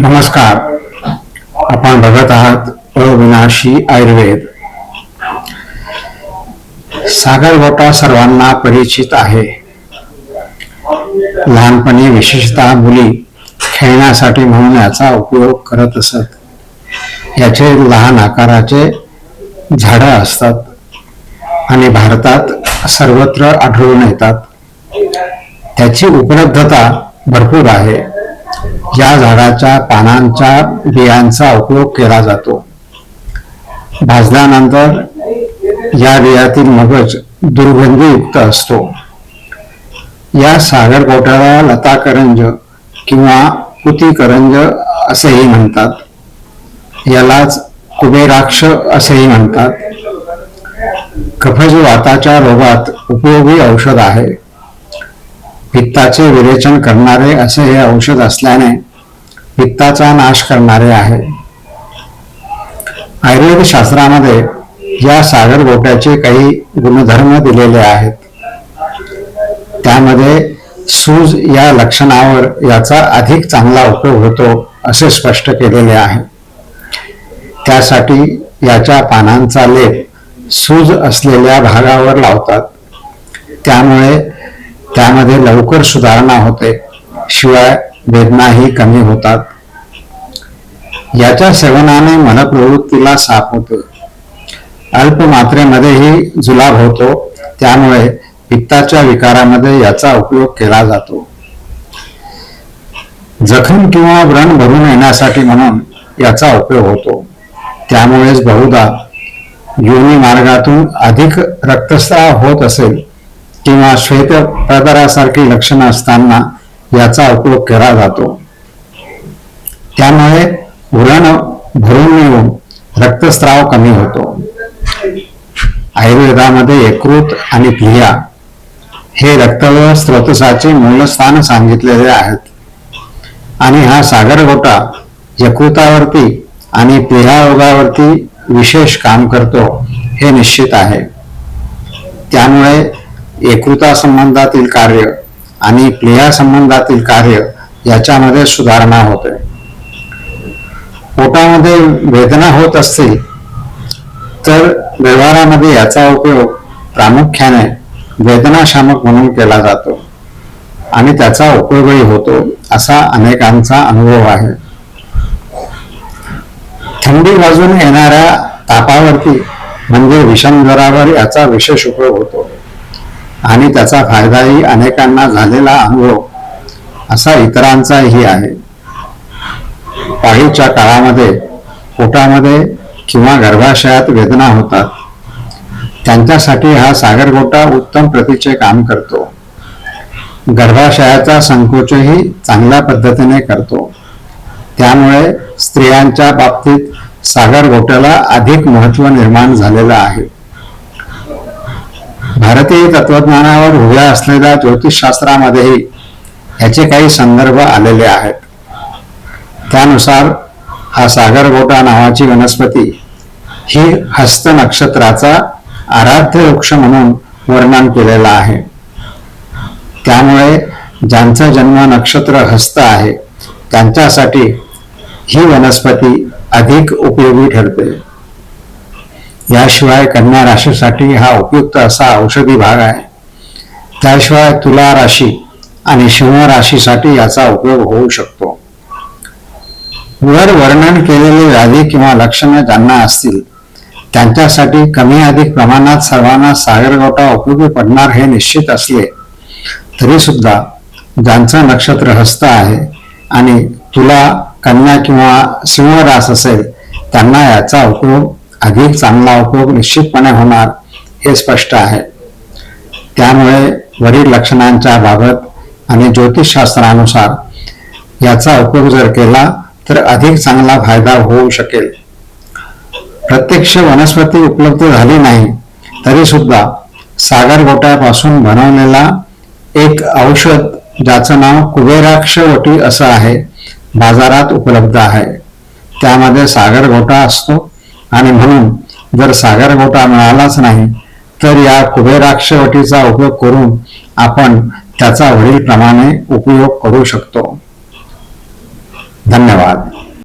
नमस्कार. आपण बघत आहात अविनाशी आयुर्वेद. सागरगोटा सर्वांना परिचित आहे. लहानपणी विशेषतः मुली खेळण्यासाठी म्हणून याचा उपयोग करत असत. याचे लहान आकाराचे झाडं असतात आणि भारतात सर्वत्र आढळून येतात. त्याची उपलब्धता भरपूर आहे. या झाडाच्या पानांच्या बियांचा उपयोग केला जातो. भाजल्यानंतर या बियातील मगज दुर्गंधीयुक्त असतो. या सागरगोट्याला लता करंज किंवा पुती करंज असेही म्हणतात. यालाच कुबेराक्ष असेही म्हणतात. कफज वाताच्या रोगात उपयोगी औषध आहे. पित्ताचे विरेचन करणारे असे हे औषध असल्याने पित्ताचा नाश करणारे आहे. आयुर्वेद शास्त्रामध्ये या सागर गोट्याचे काही गुणधर्म दिलेले आहेत. त्यामध्ये सूज या लक्षणावर याचा अधिक चांगला उपयोग होतो असे स्पष्ट केलेले आहे. त्यासाठी याच्या पानांचा लेप सूज असलेल्या भागावर लावतात. त्यामुळे त्यामध्ये लवकर सुधारणा होते. शिवाय वेदनाही कमी होतात. याच्या सेवनाने मनप्रवृत्तीला साप होतो. अल्प मात्रेमध्येही जुलाब होतो त्यामुळे पित्ताच्या विकारामध्ये याचा उपयोग केला जातो. जखम किंवा व्रण भरून येण्यासाठी म्हणून याचा उपयोग होतो. त्यामुळेच बहुधा योनी मार्गातून अधिक रक्तस्राव होत असेल किंवा श्वेत प्रदारासारखी लक्षणं असताना याचा उपयोग केला जातो. त्यामुळे व्रण भरून येऊन रक्तस्राव कमी होतो. आयुर्वेदामध्ये यकृत आणि क्रिया हे रक्तव स्रोतसाचे मूलस्थान सांगितलेले आहेत. आणि हा सागर गोटा यकृतावरती आणि प्लिहा विशेष काम करतो हे निश्चित आहे. त्यामुळे यकृता संबंधातील कार्य आणि प्लेहासंबंधातील कार्य याच्यामध्ये सुधारणा होते. पोटामध्ये वेदना होत असतील तर व्यवहारामध्ये याचा उपयोग प्रामुख्याने वेदनाशामक म्हणून केला जातो. आणि त्याचा उपयोगही होतो असा अनेकांचा अनुभव आहे. थंडी वाजून येणाऱ्या तापावरती म्हणजे विषमज्वरावर याचा विशेष उपयोग होतो. आणि त्याचा फायदाही अनेकांना झालेला अनुभव असा इतरांचाही आहे. पाळीच्या काळामध्ये पोटामध्ये किंवा गर्भाशयात वेदना होतात. त्यांच्यासाठी हा सागरगोटा उत्तम प्रतीचे काम करतो. गर्भाशयाचा संकोचही चांगल्या पद्धतीने करतो. त्यामुळे स्त्रियांच्या बाबतीत सागरगोट्याला अधिक महत्त्व निर्माण झालेलं आहे. भारतीय तत्वज्ञानावर उभ्या असलेल्या ज्योतिषशास्त्रामध्येही याचे काही संदर्भ आलेले आहेत. त्यानुसार हा सागरगोटा नावाची वनस्पती ही हस्त नक्षत्राचा आराध्य वृक्ष म्हणून वर्णन केलेला आहे. त्यामुळे ज्यांचा जन्म नक्षत्र हस्त आहे त्यांच्यासाठी ही वनस्पती अधिक उपयोगी ठरते. याशिवाय कन्या राशीसाठी हा उपयुक्त असा औषधी भाग आहे. त्याशिवाय तुला राशी आणि सिंह राशीसाठी याचा उपयोग होऊ शकतो. वर वर्णन केलेले व्याधी किंवा लक्षणे ज्यांना असतील त्यांच्यासाठी कमी अधिक प्रमाणात सर्वांना सागरगोटा उपयोगी पडणार हे निश्चित असले तरी सुद्धा ज्यांचं नक्षत्र हस्त आहे आणि तुला कन्या किंवा सिंह रास असेल त्यांना याचा उपयोग अधिक चांगला उपयोग निश्चितपणे होणार हे स्पष्ट आहे. त्यामुळे वरील लक्षणांच्या बाबत आणि ज्योतिषशास्त्रानुसार याचा उपयोग जर केला तर अधिक चांगला फायदा होऊ शकेल. प्रत्यक्ष वनस्पती उपलब्ध झाली नाही तरी सुद्धा सागर गोट्यापासून बनवलेला एक औषध ज्याचं नाव कुबेराक्षवटी असं आहे बाजारात उपलब्ध आहे. त्यामध्ये सागर गोटा असतो आणि म्हणून जर सागर गोटा मिळालाच नाही तर या कुबेराक्षवटीचा उपयोग करून आपण त्याचा वडीलप्रमाणे उपयोग करू शकतो. धन्यवाद.